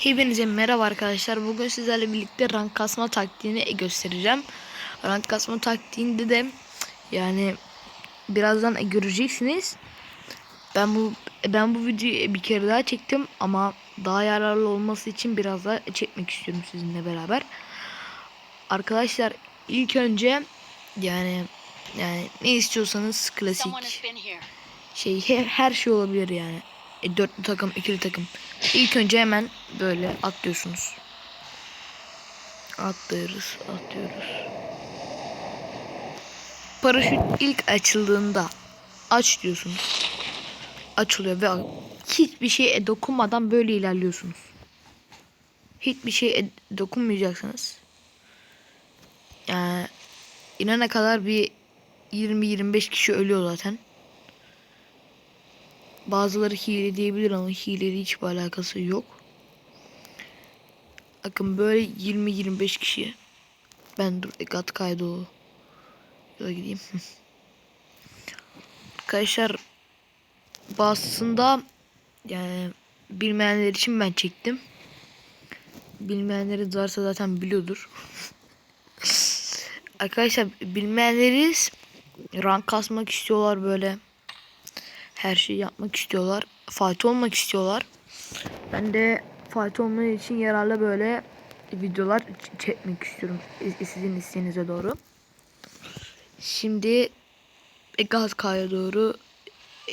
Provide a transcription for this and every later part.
Hepinize merhaba arkadaşlar. Bugün sizlerle birlikte rank kasma taktiğini göstereceğim. Rank kasma taktiğinde de yani birazdan göreceksiniz. Ben bu ben bu videoyu bir kere daha çektim ama daha yararlı olması için biraz daha çekmek istiyorum sizinle beraber. Arkadaşlar ilk önce yani yani ne istiyorsanız klasik şey her, her şey olabilir yani. E, dörtlü takım, ikili takım. İlk önce hemen böyle atlıyorsunuz. Atlıyoruz, atlıyoruz. Paraşüt ilk açıldığında aç diyorsunuz. Açılıyor ve hiçbir şeye dokunmadan böyle ilerliyorsunuz. Hiçbir şeye dokunmayacaksınız. Yani inana kadar bir 20-25 kişi ölüyor zaten. Bazıları hile diyebilir ama hileyle hiçbir alakası yok. Bakın böyle 20-25 kişi. Ben dur gat kaydı Yola gideyim. Arkadaşlar basında yani bilmeyenler için ben çektim. Bilmeyenleri varsa zaten biliyordur. Arkadaşlar bilmeyenleriz rank kasmak istiyorlar böyle her şeyi yapmak istiyorlar. Fatih olmak istiyorlar. Ben de Fatih olmak için yararlı böyle videolar çekmek istiyorum. Sizin isteğinize doğru. Şimdi Gazkaya doğru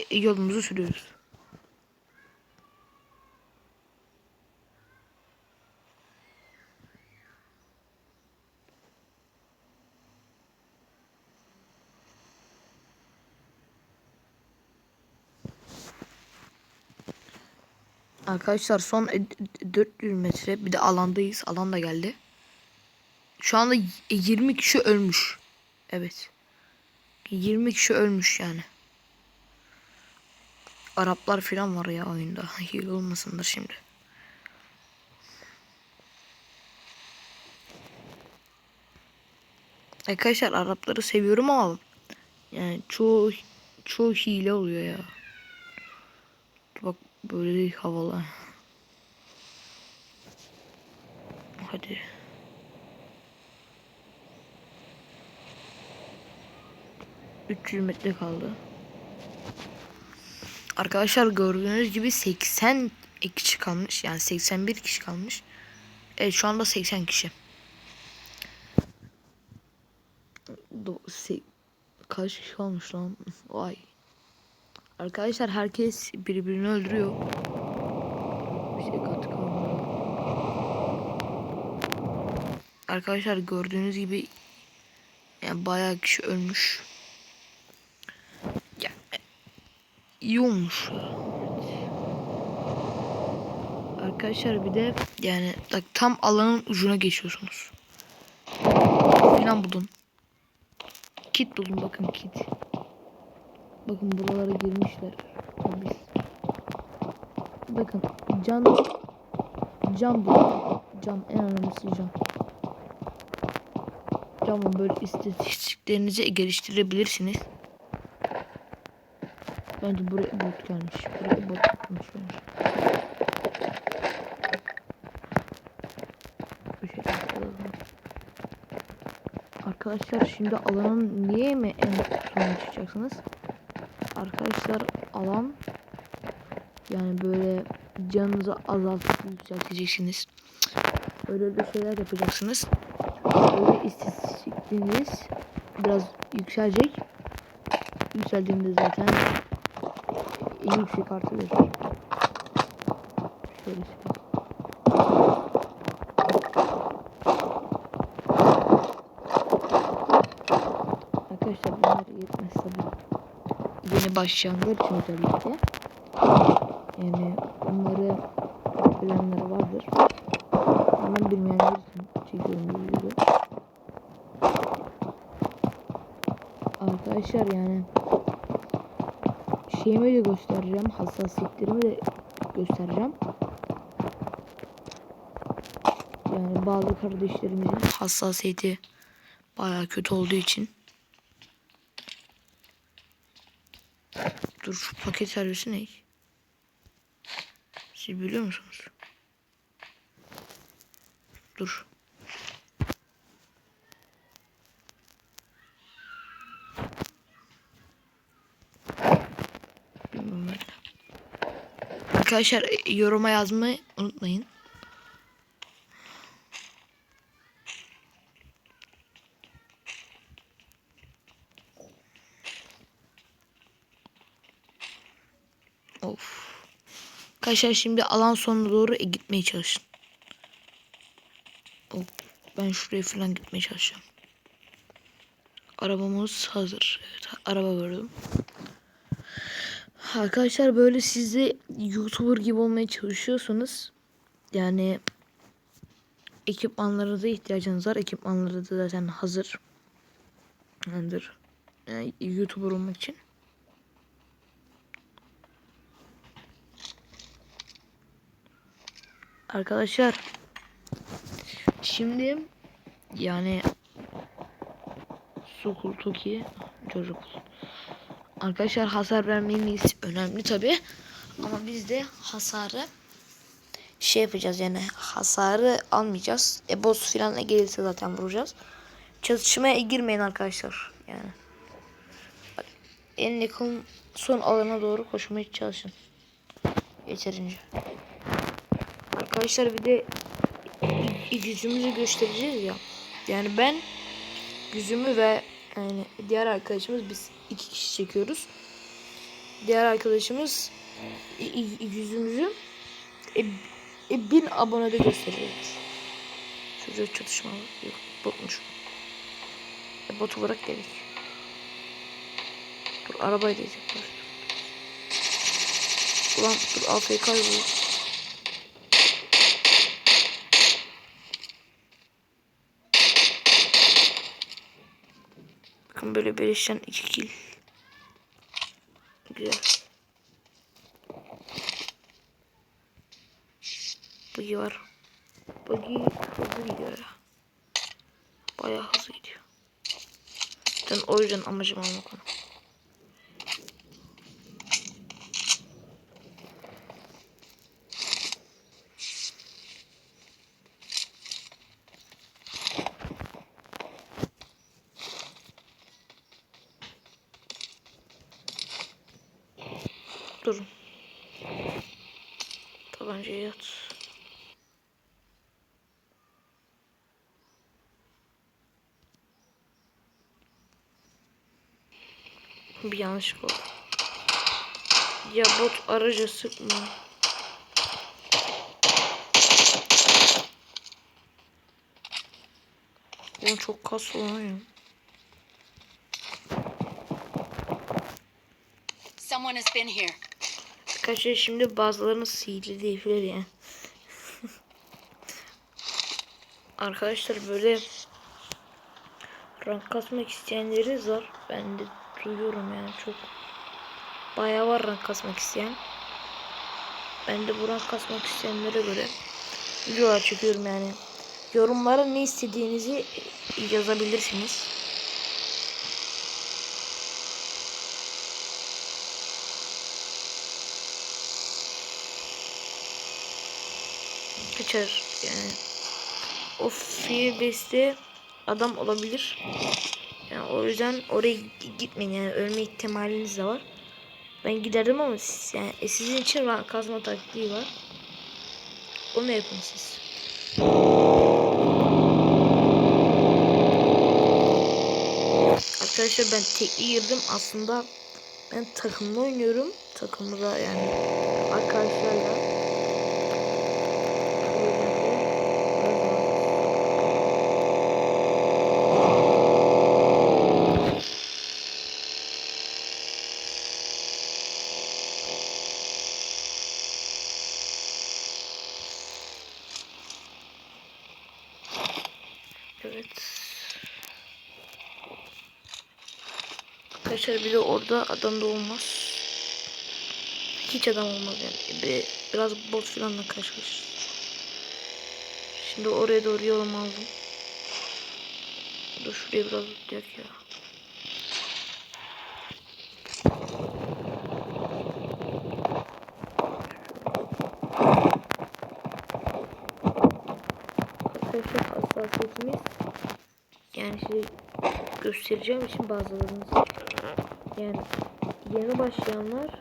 e, yolumuzu sürüyoruz. Arkadaşlar son e, d- 400 metre bir de alandayız. Alan da geldi. Şu anda y- 20 kişi ölmüş. Evet. 20 kişi ölmüş yani. Araplar falan var ya oyunda. Hile olmasındır şimdi. Arkadaşlar Arapları seviyorum ama yani çoğu çoğu hile oluyor ya. Bak böyle havalı. Hadi. Üç metre kaldı. Arkadaşlar gördüğünüz gibi 80 kişi kalmış. Yani 81 kişi kalmış. Evet şu anda 80 kişi. Do Kaç kişi kalmış lan? Vay. Arkadaşlar herkes birbirini öldürüyor. Bir şey kalmadı. Arkadaşlar gördüğünüz gibi yani bayağı kişi ölmüş. Ya, e, iyi olmuş. Arkadaşlar bir de yani bak tam alanın ucuna geçiyorsunuz. Falan buldum. Kit buldum bakın kit. Bakın buralara girmişler. Biz. Bakın can cam diyor. Cam en önemlisi cam. Camın böyle istatistiklerinizi geliştirebilirsiniz. Bence buraya bot gelmiş. Buraya bot gelmiş bence. Şey. Arkadaşlar şimdi alanın niye mi en sona çıkacaksınız? Arkadaşlar alan yani böyle canınızı azaltıp yükselteceksiniz. Öyle öyle şeyler yapacaksınız. Öyle istatistikleriniz biraz yükselecek. Yükseldiğinde zaten en yüksek artı verir. Şöyle söyleyeyim. Arkadaşlar bunlar yetmez tabii yeni başlayanlar için özellikle. Yani bunları bilenler vardır. Ama bilmeyenler için çekiyorum bu videoyu. Arkadaşlar yani şeyimi de göstereceğim. Hassasiyetlerimi de göstereceğim. Yani bazı kardeşlerimizin hassasiyeti bayağı kötü olduğu için Dur şu paket servisi ne? Siz biliyor musunuz? Dur. Bilmiyorum. Arkadaşlar e, yoruma yazmayı unutmayın. Arkadaşlar şimdi alan sonuna doğru e, gitmeye çalışın. Ben şuraya falan gitmeye çalışacağım. Arabamız hazır. Evet, araba gördüm. Arkadaşlar böyle siz YouTuber gibi olmaya çalışıyorsanız yani ekipmanlara da ihtiyacınız var. Ekipmanları da zaten. Hazır. Yani YouTuber olmak için. Arkadaşlar şimdi yani Sukul Toki çocuk. Arkadaşlar hasar vermemiz önemli tabi. Ama biz de hasarı şey yapacağız yani hasarı almayacağız. E boss filan gelirse zaten vuracağız. Çatışmaya girmeyin arkadaşlar. Yani. En yakın son alana doğru koşmaya çalışın. Yeterince. Arkadaşlar bir de yüzümüzü göstereceğiz ya. Yani ben yüzümü ve yani diğer arkadaşımız biz iki kişi çekiyoruz. Diğer arkadaşımız yüzümüzü e, e, bin abonede gösteriyoruz. Çocuğa çatışma yok. Botmuş. E, bot olarak dedik. Dur arabayı diyecekler. Ulan dur AFK bu. Bakın böyle beleşten iki kill. Güzel. Buggy var. Buggy hızlı gidiyor ya. Bayağı hızlı gidiyor. Ben o yüzden amacım almak onu. Bir yanlışlık oldu. Ya bot araca sıkma. Oğlum çok kas oluyor. Someone has been here. Arkadaşlar şimdi bazılarını sihirli diyebilir yani. Arkadaşlar böyle rank kasmak isteyenleri var. Ben de duyuyorum yani çok bayağı var rank kasmak isteyen. Ben de bu rank kasmak isteyenlere göre videolar çekiyorum yani. Yorumlara ne istediğinizi yazabilirsiniz. kaçar yani. O Fearbase'de adam olabilir. Yani o yüzden oraya gitmeyin yani ölme ihtimaliniz de var. Ben giderdim ama siz, yani e, sizin için var kazma taktiği var. Onu yapın siz. Arkadaşlar ben tekli girdim aslında ben takımla oynuyorum. Takımda yani arkadaşlarla. Evet. Arkadaşlar bir de orada adam da olmaz. Hiç adam olmaz yani. Bir, biraz bot filanla karşılaşır. Şimdi oraya doğru yolum aldım. Dur şuraya biraz tutacak ya. arkadaşlar hassasiyetimiz yani şey göstereceğim için bazılarınız yani yeni başlayanlar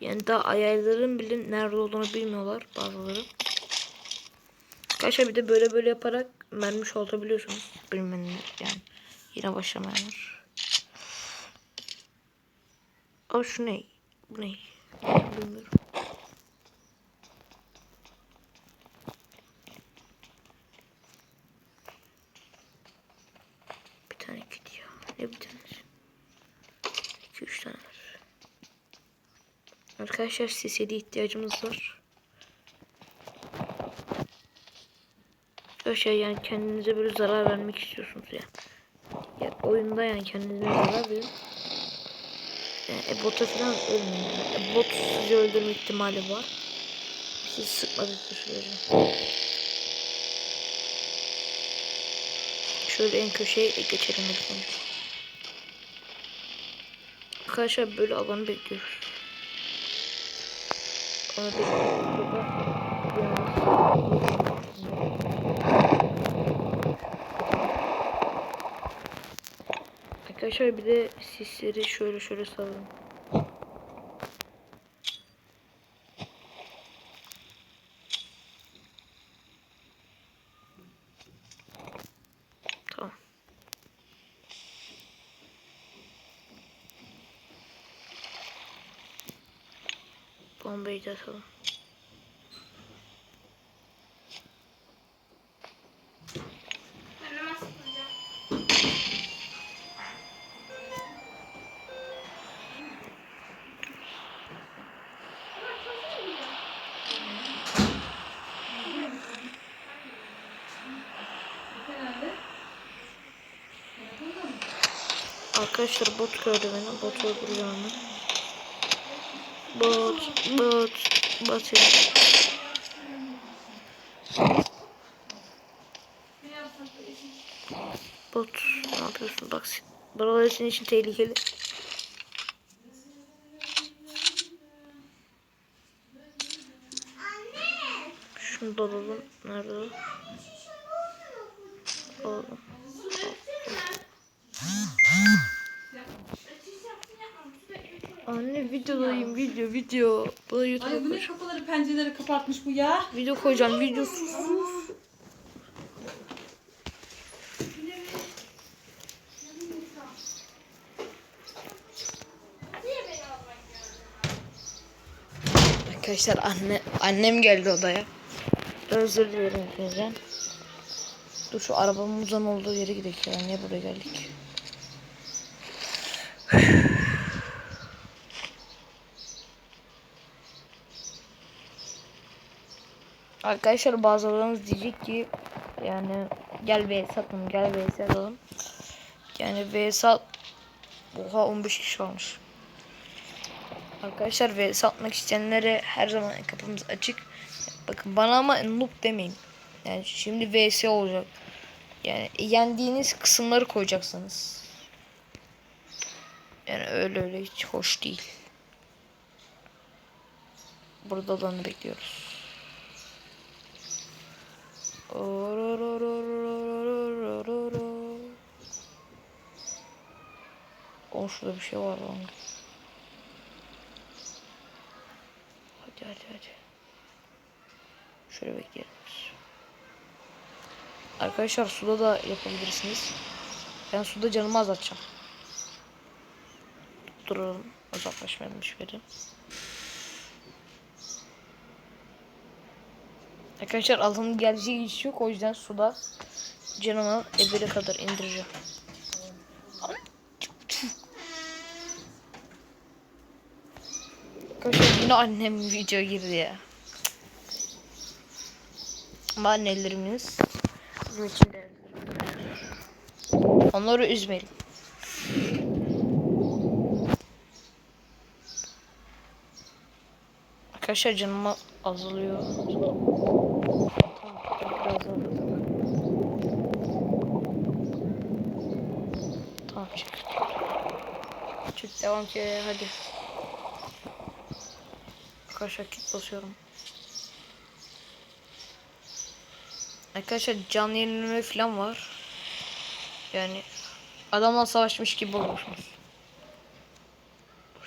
yani daha ayarların bile nerede olduğunu bilmiyorlar bazıları. Arkadaşlar bir de böyle böyle yaparak mermi çoğaltabiliyorsunuz. Bilmenin yani yine başlamayanlar. Aa şu ne? Bu ne? Bilmiyorum. Bir tane gidiyor. Ne bir tanesi? İki üç tane var. Arkadaşlar CCD ihtiyacımız var. Arkadaşlar yani kendinize böyle zarar vermek istiyorsunuz ya. Ya oyunda yani kendinize zarar verin. Yani e, bota falan ölmeyin. Yani. E, bot sizi öldürme ihtimali var. Siz sıkmadıkça sürece. Şöyle en köşeye geçelim. Arkadaşlar böyle alanı bekliyoruz. Arkadaşlar bir de sisleri şöyle şöyle salın. Tamam. Da atalım. Arkadaşlar bot gördü beni. Bot öldürüyor onu. Bot, bot, bot. Bot, ne yapıyorsun? Bak, buralar senin için tehlikeli. Şunu da alalım. Nerede videodayım video video. Bu da Ay YouTube'a bu ne koyacağım. kapıları pencereleri kapatmış bu ya? Video koyacağım video sus. Arkadaşlar anne annem geldi odaya. Özür dilerim hepinizden. Dur şu arabamızın olduğu yere gidelim ya. Niye buraya geldik? Arkadaşlar bazılarınız diyecek ki yani gel VS atalım gel VS atalım. Yani VS at Oha 15 kişi olmuş. Arkadaşlar VS atmak isteyenlere her zaman kapımız açık. Bakın bana ama noob demeyin. Yani şimdi VS olacak. Yani yendiğiniz kısımları koyacaksınız. Yani öyle öyle hiç hoş değil. Burada olanı bekliyoruz. O şurada bir şey var lan. Hadi hadi hadi. Şöyle bekleyelim. Arkadaşlar suda da yapabilirsiniz. Ben suda canımı azaltacağım. Duralım. Uzaklaşmayalım hiçbiri. Arkadaşlar altının geleceği hiç yok o yüzden suda canımı ebere kadar indireceğim. Arkadaşlar yine annem video girdi ya. Ama annelerimiz Onları üzmeyelim. Arkadaşlar canıma azalıyor. Tamam, çık. Çık devam ki hadi. Arkadaşlar kit basıyorum. Arkadaşlar canlı yenilme falan var. Yani adamla savaşmış gibi olursunuz.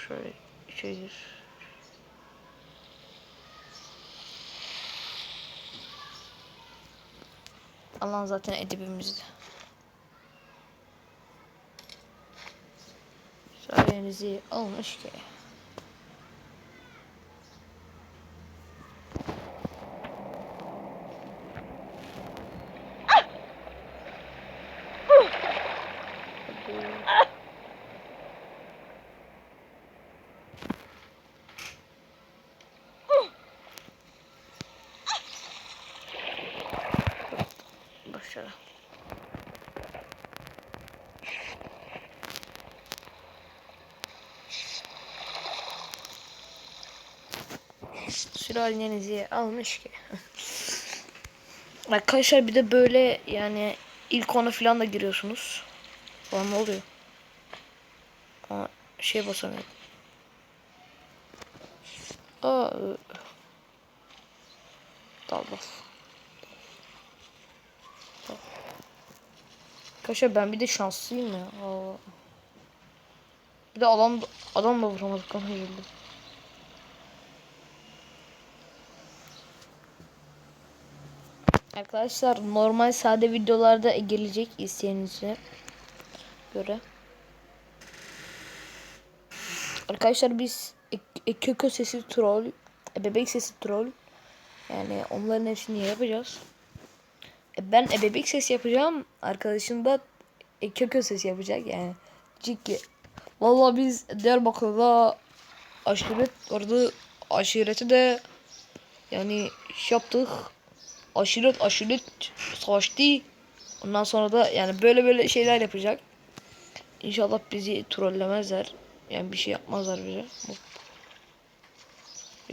Şöyle şeydir. Alan zaten edebimizde. Sayenizi almış ki. Başla. Sülalenizi almış ki. Arkadaşlar bir de böyle yani ilk ona falan da giriyorsunuz. Falan ne oluyor? Aa, şey basamıyorum. Arkadaşlar ben bir de şanslıyım ya. Aa. Bir de adam adam da vuramadık ama yenildim. Arkadaşlar normal sade videolarda gelecek isteğinize göre. Arkadaşlar biz e- e- kökö sesi troll, e, bebek sesi troll. Yani onların hepsini yapacağız. Ben e, bebek sesi yapacağım. Arkadaşım da e, kökö sesi yapacak yani. Ciddi. Vallahi biz Diyarbakır'da aşiret orada aşireti de yani şey yaptık aşiret aşiret savaştı. Ondan sonra da yani böyle böyle şeyler yapacak. İnşallah bizi trollemezler. Yani bir şey yapmazlar bize.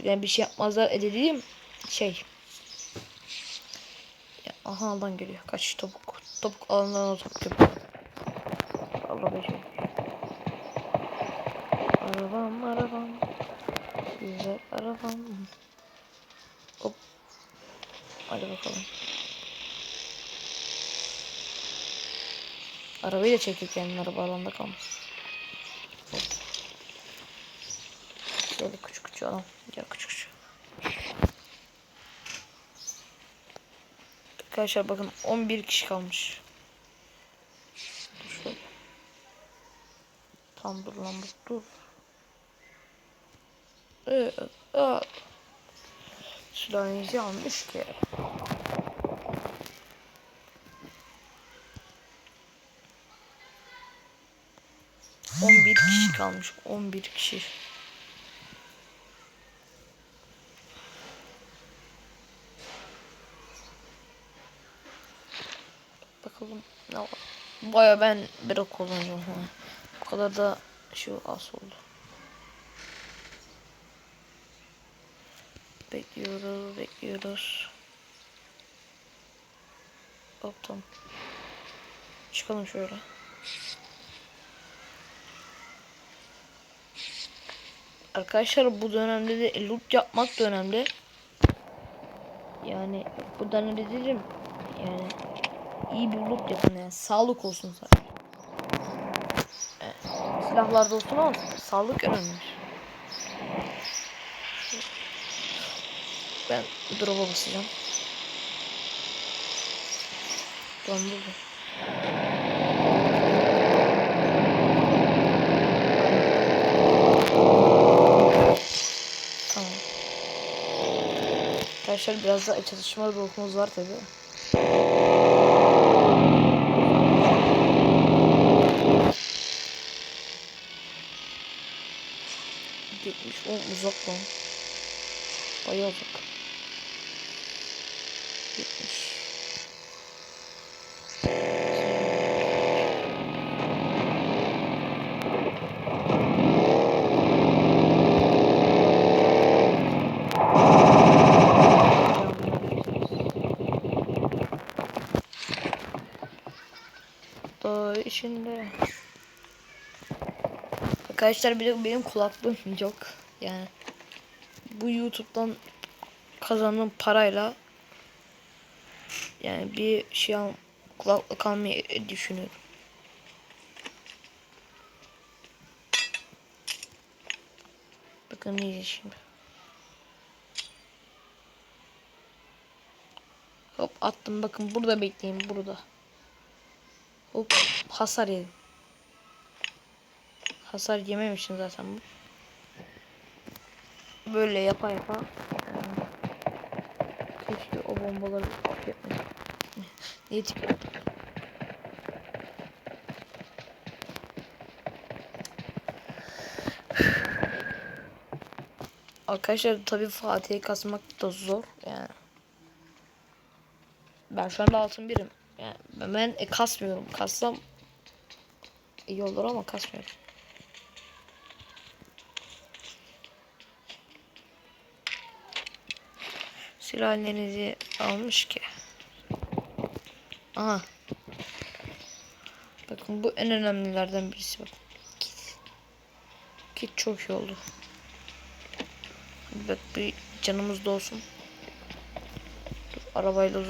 Yani bir şey yapmazlar e dediğim şey. Ya, aha alan geliyor. Kaç topuk. Topuk alandan topuk şey. Arabam arabam. Güzel arabam. Hop. Hadi bakalım. Arabayı da çektik yani araba alanda kalmış. Hop. Şöyle küçük küçük alalım. Gel küçük küçük. Arkadaşlar bakın 11 kişi kalmış. Dur şöyle. Tam dur lan dur dur. Evet. Aa. Silahınızı almış ki. On bir kişi kalmış. On bir kişi. Bakalım ne var. Baya ben bir kullanacağım. Bu kadar da şu az oldu. Bekliyoruz, bekliyoruz. Hop. Çıkalım şöyle. Arkadaşlar bu dönemde de loot yapmak da önemli. Yani bu dönemde dedim yani iyi bir loot yapın yani sağlık olsun sadece. Silahlarda olsun ama sağlık önemli. Ben drop'a basacağım. Tamam burada. Tamam. Arkadaşlar biraz da çatışma ruhumuz var tabi. Gitmiş o uzak lan. Bayağı uzak. Gitmiş. İçinde. Arkadaşlar benim kulaklığım yok. Yani bu YouTube'dan kazandığım parayla Yani bir şey al, kulaklık almayı düşünüyorum. Bakın diyeceğiz şimdi. Hop attım bakın burada bekleyin burada. Hop hasar yedim. Hasar yememişsin zaten bu. Böyle yapa yapa. Keşke o bombaları yapmasın. Niye tip Arkadaşlar tabii Fatih'i kasmak da zor yani. Ben şu anda altın birim. Yani ben, ben e, kasmıyorum. Kassam iyi olur ama kasmıyorum. Silahlarınızı almış ki. Aha. Bakın bu en önemlilerden birisi bak. Kit. Çok iyi oldu. Bak bir canımız da olsun. Dur, arabayla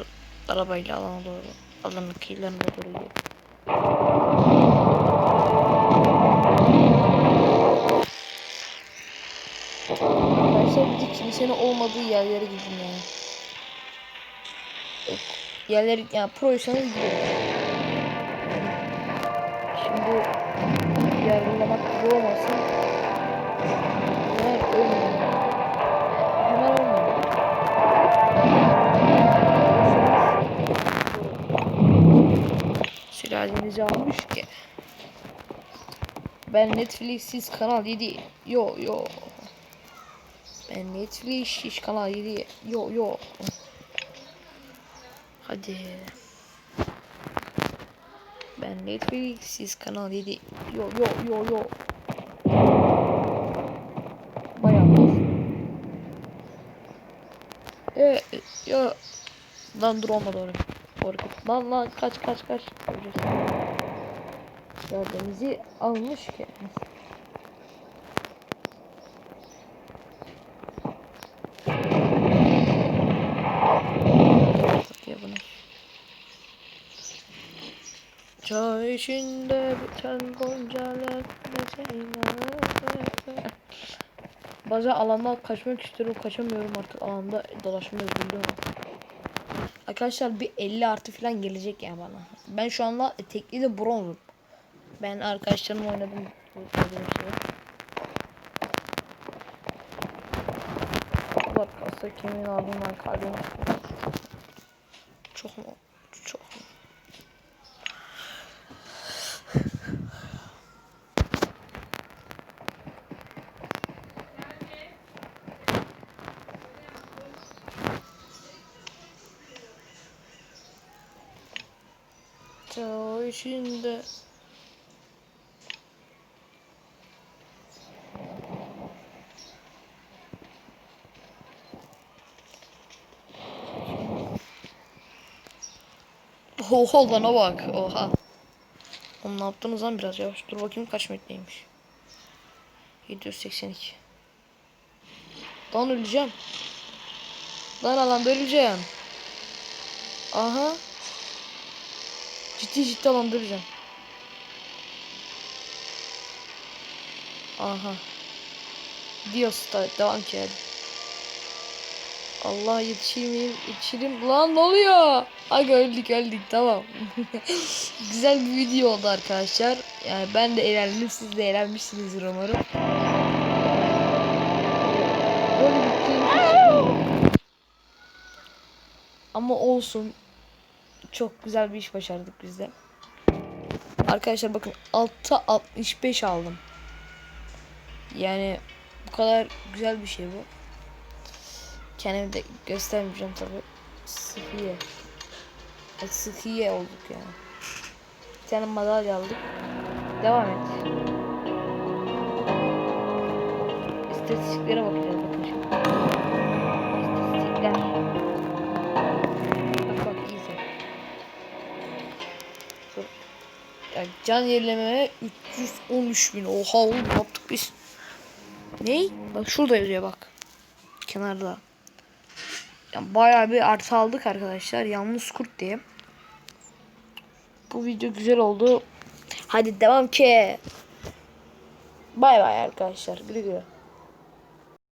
arabayla alana doğru alanın kıyılarına doğru gidiyor. Arkadaşlar bir kimsenin olmadığı yerlere gidin yani. Yerleri yani proysanız. Şimdi yargılamak gibi olmasın. Hemen ölmeyin. Hemen ölmeyin. Sülalenizi almış ki. Ben Netflix'siz kanal 7. Yo yo. Ben Netflix'siz kanal 7. Yo yo. Hadi. Ben Netflix'siz kanal 7. Yo yo yo yo. Bayağı. E, ya lan dur olmadı oraya. Oraya. Lan lan kaç kaç kaç. Dördümüzü almış ki. Ya bunu. Çay içinde biten goncalar Bazen alandan kaçmak istiyorum kaçamıyorum artık alanda dolaşmayı özledim. Arkadaşlar bir 50 artı falan gelecek ya bana. Ben şu anda tekli de bronzum. Ben arkadaşlarımla oynadım. Bak aslında kimin ardından kalbim Çok mu? Çok içinde Oha lana bak oha. Onu ne yaptınız lan biraz yavaş. Dur bakayım kaç metreymiş. 782. Lan öleceğim. Lan alanda öleceğim. Aha. Ciddi ciddi alanda öleceğim. Aha. Dios da devam ki hadi. Allah yetişeyim yetişirim. Lan ne oluyor? Aga öldük öldük tamam. Güzel bir video oldu arkadaşlar. Yani ben de eğlendim siz de eğlenmişsinizdir umarım. Böyle bilmiyorum. Ama olsun. Çok güzel bir iş başardık biz de. Arkadaşlar bakın altta 65 aldım. Yani bu kadar güzel bir şey bu. Kendimi de göstermeyeceğim tabi. Sıhhiye. E, olduk yani. Bir tane madalya aldık. Devam et. İstatistiklere bakacağız bakın şimdi. İstatistikler. Ya can yenilemeye 313 bin. Oha oğlum ne yaptık biz? Ney? Bak şurada yazıyor bak. Kenarda. Yani bayağı bir artı aldık arkadaşlar. Yalnız kurt diye. Bu video güzel oldu. Hadi devam ki. Bay bay arkadaşlar. Güle güle.